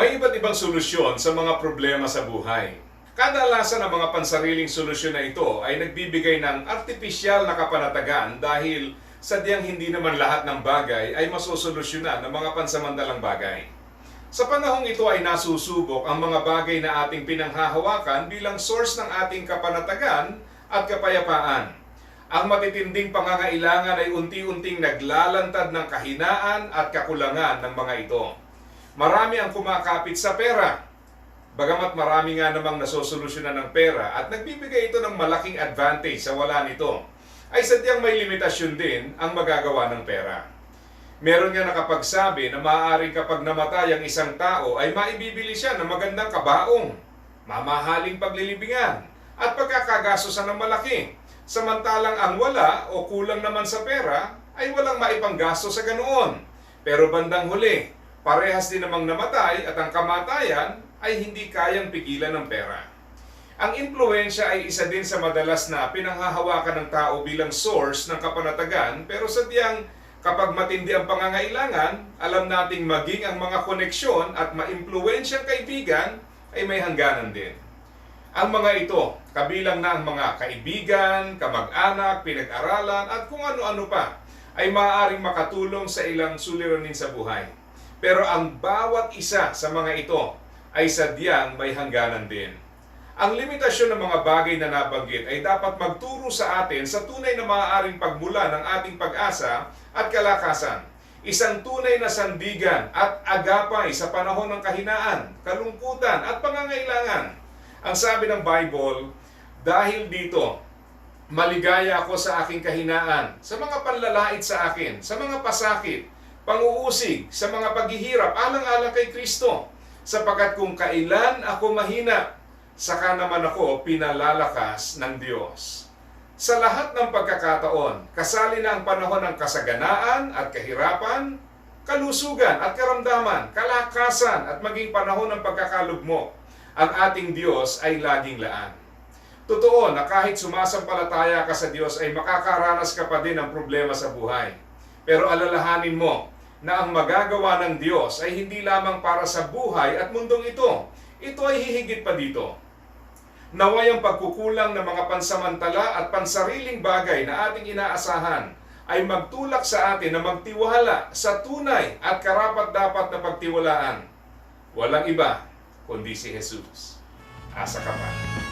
May iba't ibang solusyon sa mga problema sa buhay. Kadalasan ang mga pansariling solusyon na ito ay nagbibigay ng artipisyal na kapanatagan dahil sadyang hindi naman lahat ng bagay ay masosolusyonan ng mga pansamantalang bagay. Sa panahong ito ay nasusubok ang mga bagay na ating pinanghahawakan bilang source ng ating kapanatagan at kapayapaan. Ang matitinding pangangailangan ay unti-unting naglalantad ng kahinaan at kakulangan ng mga ito. Marami ang kumakapit sa pera. Bagamat marami nga namang nasosolusyonan ng pera at nagbibigay ito ng malaking advantage sa wala nito, ay sadyang may limitasyon din ang magagawa ng pera. Meron nga nakapagsabi na maaaring kapag namatay ang isang tao ay maibibili siya ng magandang kabaong, mamahaling paglilibingan, at pagkakagastosan ng malaki. Samantalang ang wala o kulang naman sa pera ay walang maipanggasto sa ganoon. Pero bandang huli, parehas din namang namatay at ang kamatayan ay hindi kayang pigilan ng pera. Ang impluensya ay isa din sa madalas na pinanghahawakan ng tao bilang source ng kapanatagan pero sadyang kapag matindi ang pangangailangan, alam nating maging ang mga koneksyon at maimpluensyang kaibigan ay may hangganan din. Ang mga ito, kabilang na ang mga kaibigan, kamag-anak, pinag-aralan at kung ano-ano pa, ay maaaring makatulong sa ilang suliranin sa buhay. Pero ang bawat isa sa mga ito ay sadyang may hangganan din. Ang limitasyon ng mga bagay na nabanggit ay dapat magturo sa atin sa tunay na maaaring pagmula ng ating pag-asa at kalakasan. Isang tunay na sandigan at agapay sa panahon ng kahinaan, kalungkutan at pangangailangan. Ang sabi ng Bible, dahil dito, maligaya ako sa aking kahinaan, sa mga panlalait sa akin, sa mga pasakit, panguusig, sa mga paghihirap, alang-alang kay Kristo. Sapagkat kung kailan ako mahina, saka naman ako pinalalakas ng Diyos. Sa lahat ng pagkakataon, kasali na ang panahon ng kasaganaan at kahirapan, kalusugan at karamdaman, kalakasan at maging panahon ng pagkakalugmok. Ang ating Diyos ay laging laan. Totoo na kahit sumasampalataya ka sa Diyos ay makakaranas ka pa din ng problema sa buhay. Pero alalahanin mo na ang magagawa ng Diyos ay hindi lamang para sa buhay at mundong ito. Ito ay hihigit pa dito. Naway ang pagkukulang ng mga pansamantala at pansariling bagay na ating inaasahan ay magtulak sa atin na magtiwala sa tunay at karapat-dapat na pagtiwalaan. Walang iba kundi si Jesus. Asa ka pa.